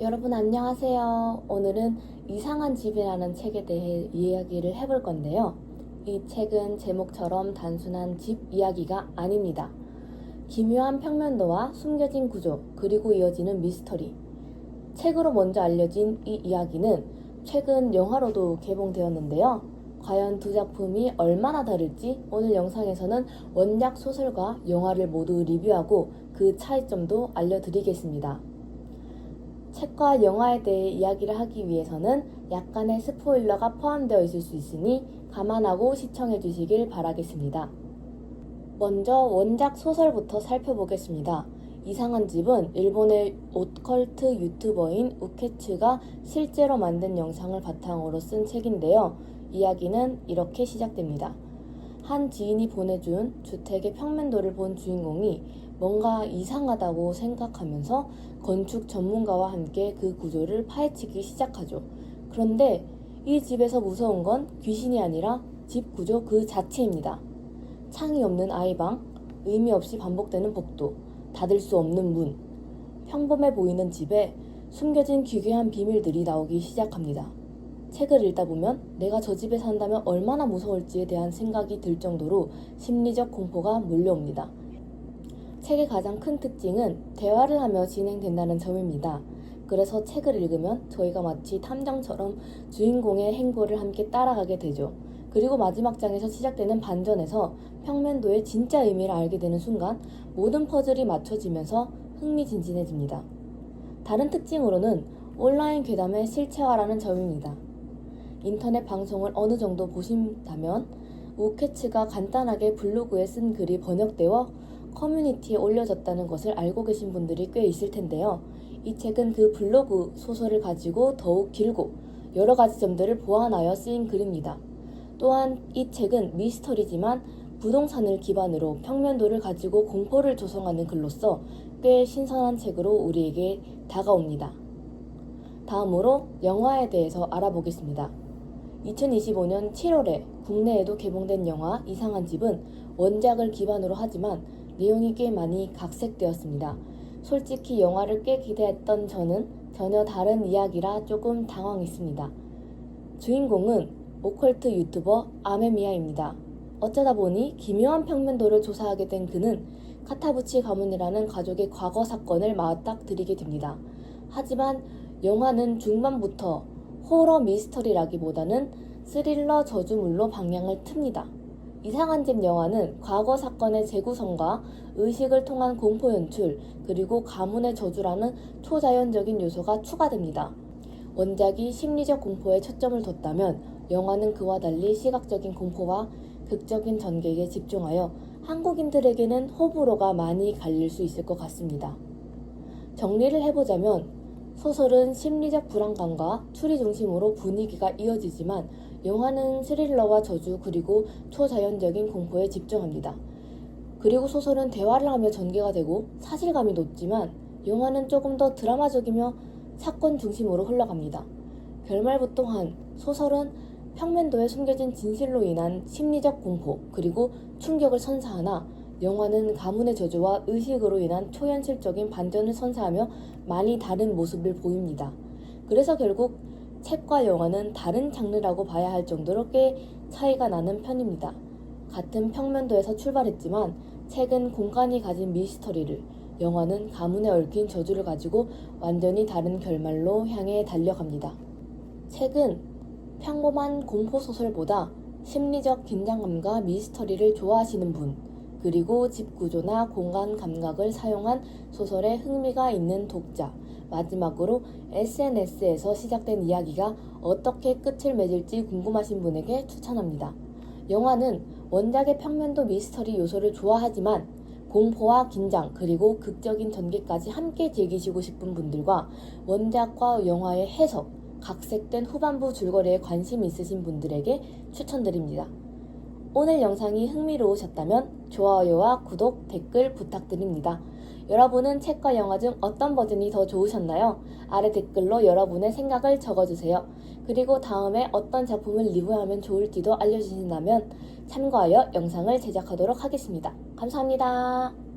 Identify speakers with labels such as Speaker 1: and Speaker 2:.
Speaker 1: 여러분 안녕하세요. 오늘은 이상한 집이라는 책에 대해 이야기를 해볼 건데요. 이 책은 제목처럼 단순한 집 이야기가 아닙니다. 기묘한 평면도와 숨겨진 구조, 그리고 이어지는 미스터리. 책으로 먼저 알려진 이 이야기는 최근 영화로도 개봉되었는데요. 과연 두 작품이 얼마나 다를지 오늘 영상에서는 원작 소설과 영화를 모두 리뷰하고 그 차이점도 알려드리겠습니다. 책과 영화에 대해 이야기를 하기 위해서는 약간의 스포일러가 포함되어 있을 수 있으니 감안하고 시청해 주시길 바라겠습니다. 먼저 원작 소설부터 살펴보겠습니다. 이상한 집은 일본의 오컬트 유튜버인 우케츠가 실제로 만든 영상을 바탕으로 쓴 책인데요. 이야기는 이렇게 시작됩니다. 한 지인이 보내준 주택의 평면도를 본 주인공이 뭔가 이상하다고 생각하면서 건축 전문가와 함께 그 구조를 파헤치기 시작하죠. 그런데 이 집에서 무서운 건 귀신이 아니라 집 구조 그 자체입니다. 창이 없는 아이방, 의미 없이 반복되는 복도, 닫을 수 없는 문. 평범해 보이는 집에 숨겨진 기괴한 비밀들이 나오기 시작합니다. 책을 읽다 보면 내가 저 집에 산다면 얼마나 무서울지에 대한 생각이 들 정도로 심리적 공포가 몰려옵니다. 책의 가장 큰 특징은 대화를 하며 진행된다는 점입니다. 그래서 책을 읽으면 저희가 마치 탐정처럼 주인공의 행보를 함께 따라가게 되죠. 그리고 마지막 장에서 시작되는 반전에서 평면도의 진짜 의미를 알게 되는 순간 모든 퍼즐이 맞춰지면서 흥미진진해집니다. 다른 특징으로는 온라인 괴담의 실체화라는 점입니다. 인터넷 방송을 어느 정도 보신다면 우케츠가 간단하게 블로그에 쓴 글이 번역되어 커뮤니티에 올려졌다는 것을 알고 계신 분들이 꽤 있을 텐데요. 이 책은 그 블로그 소설을 가지고 더욱 길고 여러 가지 점들을 보완하여 쓰인 글입니다. 또한 이 책은 미스터리지만 부동산을 기반으로 평면도를 가지고 공포를 조성하는 글로서 꽤 신선한 책으로 우리에게 다가옵니다. 다음으로 영화에 대해서 알아보겠습니다. 2025년 7월에 국내에도 개봉된 영화 이상한 집은 원작을 기반으로 하지만 내용이 꽤 많이 각색되었습니다. 솔직히 영화를 꽤 기대했던 저는 전혀 다른 이야기라 조금 당황했습니다. 주인공은 오컬트 유튜버 아메미야입니다. 어쩌다 보니 기묘한 평면도를 조사하게 된 그는 카타부치 가문이라는 가족의 과거 사건을 맞닥뜨리게 됩니다. 하지만 영화는 중반부터 호러 미스터리라기보다는 스릴러 저주물로 방향을 틉니다. 이상한 집 영화는 과거 사건의 재구성과 의식을 통한 공포 연출, 그리고 가문의 저주라는 초자연적인 요소가 추가됩니다. 원작이 심리적 공포에 초점을 뒀다면 영화는 그와 달리 시각적인 공포와 극적인 전개에 집중하여 한국인들에게는 호불호가 많이 갈릴 수 있을 것 같습니다. 정리를 해보자면 소설은 심리적 불안감과 추리 중심으로 분위기가 이어지지만 영화는 스릴러와 저주 그리고 초자연적인 공포에 집중합니다. 그리고 소설은 대화를 하며 전개가 되고 사실감이 높지만 영화는 조금 더 드라마적이며 사건 중심으로 흘러갑니다. 결말부 또한 소설은 평면도에 숨겨진 진실로 인한 심리적 공포 그리고 충격을 선사하나 영화는 가문의 저주와 의식으로 인한 초현실적인 반전을 선사하며 많이 다른 모습을 보입니다. 그래서 결국 책과 영화는 다른 장르라고 봐야 할 정도로 꽤 차이가 나는 편입니다. 같은 평면도에서 출발했지만 책은 공간이 가진 미스터리를, 영화는 가문에 얽힌 저주를 가지고 완전히 다른 결말로 향해 달려갑니다. 책은 평범한 공포소설보다 심리적 긴장감과 미스터리를 좋아하시는 분, 그리고 집 구조나 공간 감각을 사용한 소설에 흥미가 있는 독자, 마지막으로 SNS에서 시작된 이야기가 어떻게 끝을 맺을지 궁금하신 분에게 추천합니다. 영화는 원작의 평면도 미스터리 요소를 좋아하지만 공포와 긴장 그리고 극적인 전개까지 함께 즐기시고 싶은 분들과 원작과 영화의 해석, 각색된 후반부 줄거리에 관심 있으신 분들에게 추천드립니다. 오늘 영상이 흥미로우셨다면 좋아요와 구독, 댓글 부탁드립니다. 여러분은 책과 영화 중 어떤 버전이 더 좋으셨나요? 아래 댓글로 여러분의 생각을 적어주세요. 그리고 다음에 어떤 작품을 리뷰하면 좋을지도 알려주신다면 참고하여 영상을 제작하도록 하겠습니다. 감사합니다.